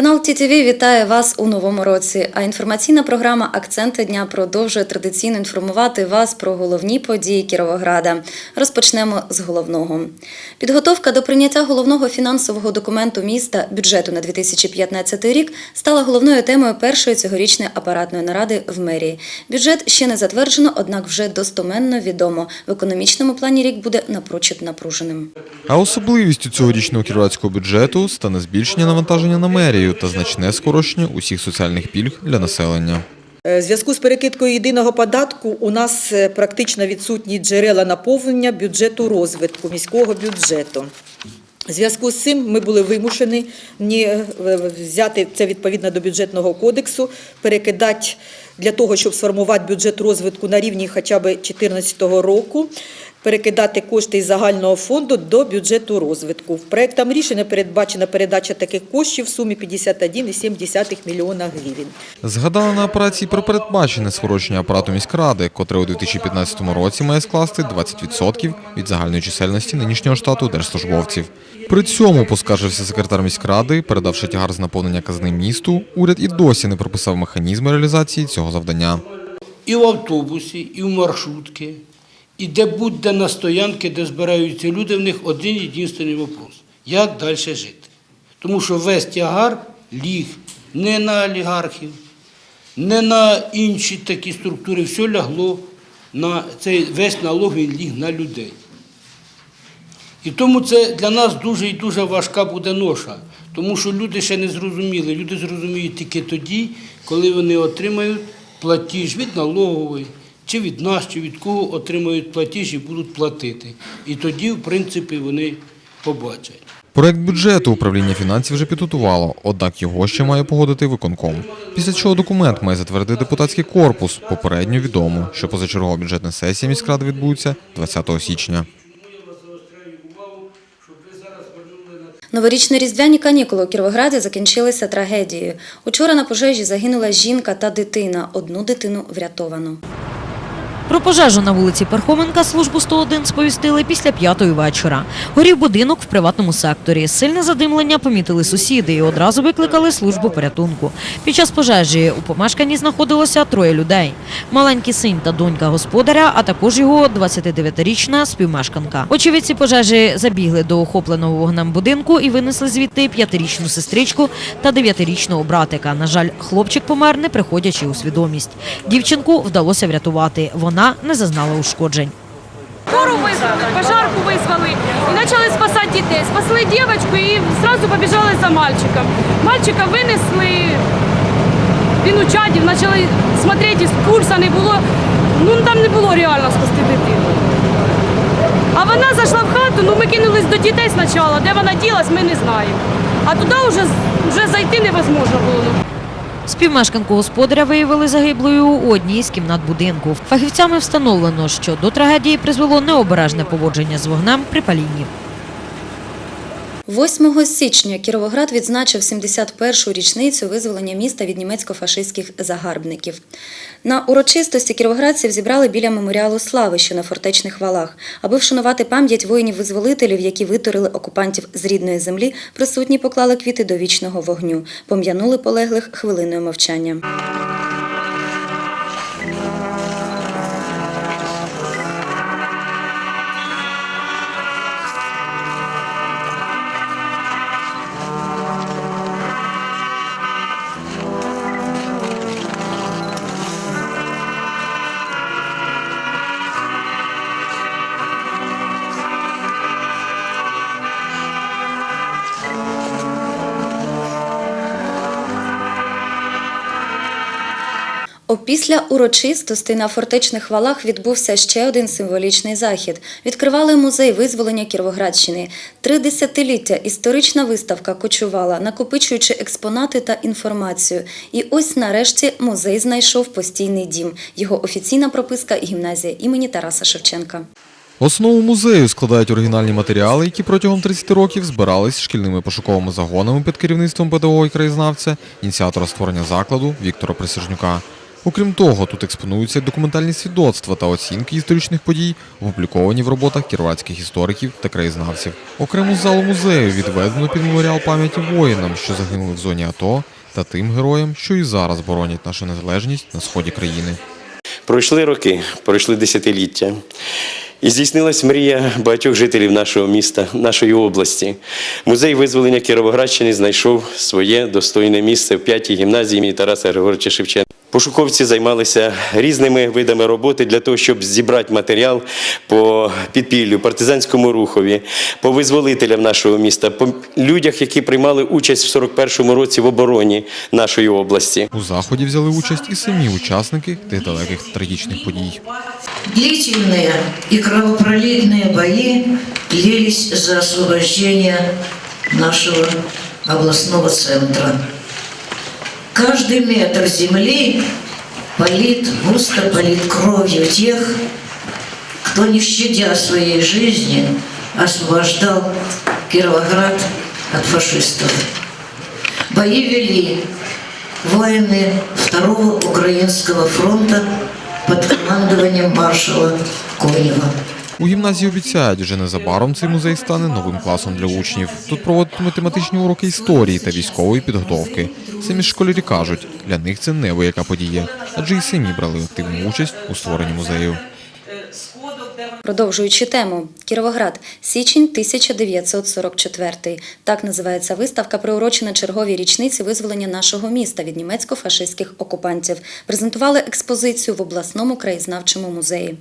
Канал ТІТВ вітає вас у новому році. А інформаційна програма Акценти дня продовжує традиційно інформувати вас про головні події Кіровограда. Розпочнемо з головного. Підготовка до прийняття головного фінансового документу міста бюджету на 2015 рік стала головною темою першої цьогорічної апаратної наради в мерії. Бюджет ще не затверджено, однак вже достоменно відомо. В економічному плані рік буде напрочуд напруженим. А особливістю цьогорічного кіровоградського бюджету стане збільшення навантаження на мерію та значне скорочення усіх соціальних пільг для населення. Е, зв'язку з перекидкою єдиного податку у нас е, практично відсутні джерела наповнення бюджету розвитку, міського бюджету. Зв'язку з цим ми були вимушені е, взяти це відповідно до бюджетного кодексу, перекидати для того, щоб сформувати бюджет розвитку на рівні хоча б 2014 року, перекидати кошти із загального фонду до бюджету розвитку. В проектом рішення передбачена передача таких коштів в сумі 51,7 мільйона гривень. Згадали на операції про передбачене скорочення апарату міськради, котре у 2015 році має скласти 20% від загальної чисельності нинішнього штату держслужбовців. При цьому, поскаржився секретар міськради, передавши тягар з наповнення казни місту, уряд і досі не прописав механізми реалізації цього завдання. і в автобусі, і в маршрутки, і де будь-де на стоянки, де збираються люди, в них один єдиний вопрос – як далі жити? Тому що весь тягар ліг не на олігархів, не на інші такі структури, все лягло на цей весь налог він ліг на людей. І тому це для нас дуже і дуже важка буде ноша, тому що люди ще не зрозуміли. Люди зрозуміють тільки тоді, коли вони отримають платіж від налогової, чи від нас, чи від кого отримають платіж і будуть платити. І тоді, в принципі, вони побачать. Проект бюджету управління фінансів вже підготувало, однак його ще має погодити виконком. Після чого документ має затвердити депутатський корпус. Попередньо відомо, що позачергова бюджетна сесія міськради відбудеться 20 січня. Новорічні різдвяні канікули у Кіровограді закінчилися трагедією. Учора на пожежі загинула жінка та дитина. Одну дитину врятовано. Про пожежу на вулиці Пархоменка службу 101 сповістили після п'ятої вечора. Горів будинок в приватному секторі. Сильне задимлення помітили сусіди і одразу викликали службу порятунку. Під час пожежі у помешканні знаходилося троє людей: маленький син та донька господаря, а також його 29-річна співмешканка. Очевидці пожежі забігли до охопленого вогнем будинку і винесли звідти п'ятирічну сестричку та дев'ятирічного братика. На жаль, хлопчик помер, не приходячи у свідомість. Дівчинку вдалося врятувати. Вона не зазнала ушкоджень. Скору визвали, пожарку визвали і почали спасати дітей. Спасли дівчинку і одразу побіжали за мальчиком. Мальчика винесли, він у чаді, почали смотрети, пульса не було. Ну там не було реально спасти дитину. А вона зайшла в хату, ну ми кинулись до дітей спочатку, де вона ділась, ми не знаємо. А туди вже, вже зайти невозможно було. Співмешканку господаря виявили загиблою у одній з кімнат будинку. Фахівцями встановлено, що до трагедії призвело необережне поводження з вогнем при палінні. 8 січня Кіровоград відзначив 71-шу річницю визволення міста від німецько-фашистських загарбників. На урочистості кіровоградців зібрали біля меморіалу слави, що на фортечних валах, аби вшанувати пам'ять воїнів-визволителів, які витурили окупантів з рідної землі. Присутні поклали квіти до вічного вогню, пом'янули полеглих хвилиною мовчання. Опісля урочистостей на фортечних валах відбувся ще один символічний захід. Відкривали музей визволення Кіровоградщини. Три десятиліття історична виставка кочувала, накопичуючи експонати та інформацію. І ось нарешті музей знайшов постійний дім. Його офіційна прописка гімназія імені Тараса Шевченка. Основу музею складають оригінальні матеріали, які протягом 30 років збирались шкільними пошуковими загонами під керівництвом педагога і краєзнавця, ініціатора створення закладу Віктора Присяжнюка. Окрім того, тут експонуються документальні свідоцтва та оцінки історичних подій, опубліковані в роботах кіровоградських істориків та краєзнавців. Окрему залу музею відведено під меморіал пам'яті воїнам, що загинули в зоні АТО, та тим героям, що і зараз боронять нашу незалежність на сході країни. Пройшли роки, пройшли десятиліття. І здійснилась мрія багатьох жителів нашого міста, нашої області. Музей визволення Кіровоградщини знайшов своє достойне місце в п'ятій гімназії імені Тараса Григоровича Шевченка. Пошуковці займалися різними видами роботи для того, щоб зібрати матеріал по підпіллю, партизанському рухові, по визволителям нашого міста, по людях, які приймали участь в 41-му році в обороні нашої області. У заході взяли участь і самі учасники тих далеких трагічних подій. Длительные и кровопролитные бои длились за освобождение нашего областного центра. Каждый метр земли полит, густо полит кровью тех, кто, не щадя своей жизни, освобождал Кировоград от фашистов. Бои вели воины Второго Украинского фронта под командованием маршала Конева. У гімназії обіцяють, вже незабаром цей музей стане новим класом для учнів. Тут проводитимуть тематичні уроки історії та військової підготовки. Самі школярі кажуть, для них це невияка подія, адже й самі брали активну участь у створенні музею. Продовжуючи тему Кіровоград, січень 1944. Так називається виставка, приурочена черговій річниці визволення нашого міста від німецько-фашистських окупантів. Презентували експозицію в обласному краєзнавчому музеї.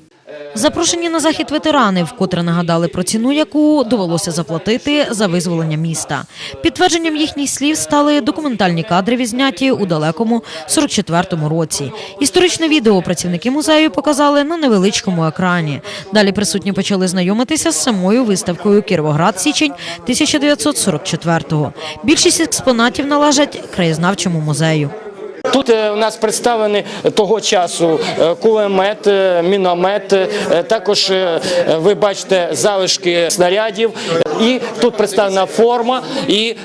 Запрошені на захід ветерани, вкотре нагадали про ціну, яку довелося заплатити за визволення міста. Підтвердженням їхніх слів стали документальні кадри, відзняті у далекому 44-му році. Історичне відео працівники музею показали на невеличкому екрані. Далі присутні почали знайомитися з самою виставкою Кіровоград січень 1944-го. Більшість експонатів належать краєзнавчому музею. Тут е, у нас представлені того часу е, кулемет, е, міномет. Також ви бачите залишки снарядів. І тут представлена форма і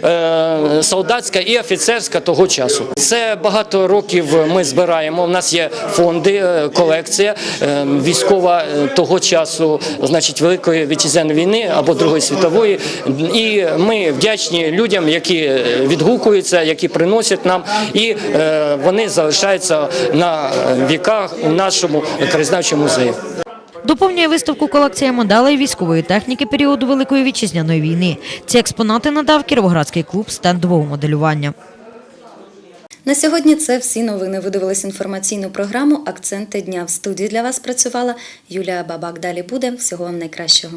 солдатська, і офіцерська того часу. Це багато років ми збираємо. У нас є фонди, колекція військова того часу, значить, Великої вітчизняної війни або Другої світової. І ми вдячні людям, які відгукуються, які приносять нам, і вони залишаються на віках у нашому краєзнавчому музеї. Доповнює виставку колекція моделей військової техніки періоду Великої вітчизняної війни. Ці експонати надав Кіровоградський клуб стендового моделювання. На сьогодні це всі новини. Ви дивились інформаційну програму Акценти дня. В студії для вас працювала Юлія Бабак. Далі буде всього вам найкращого.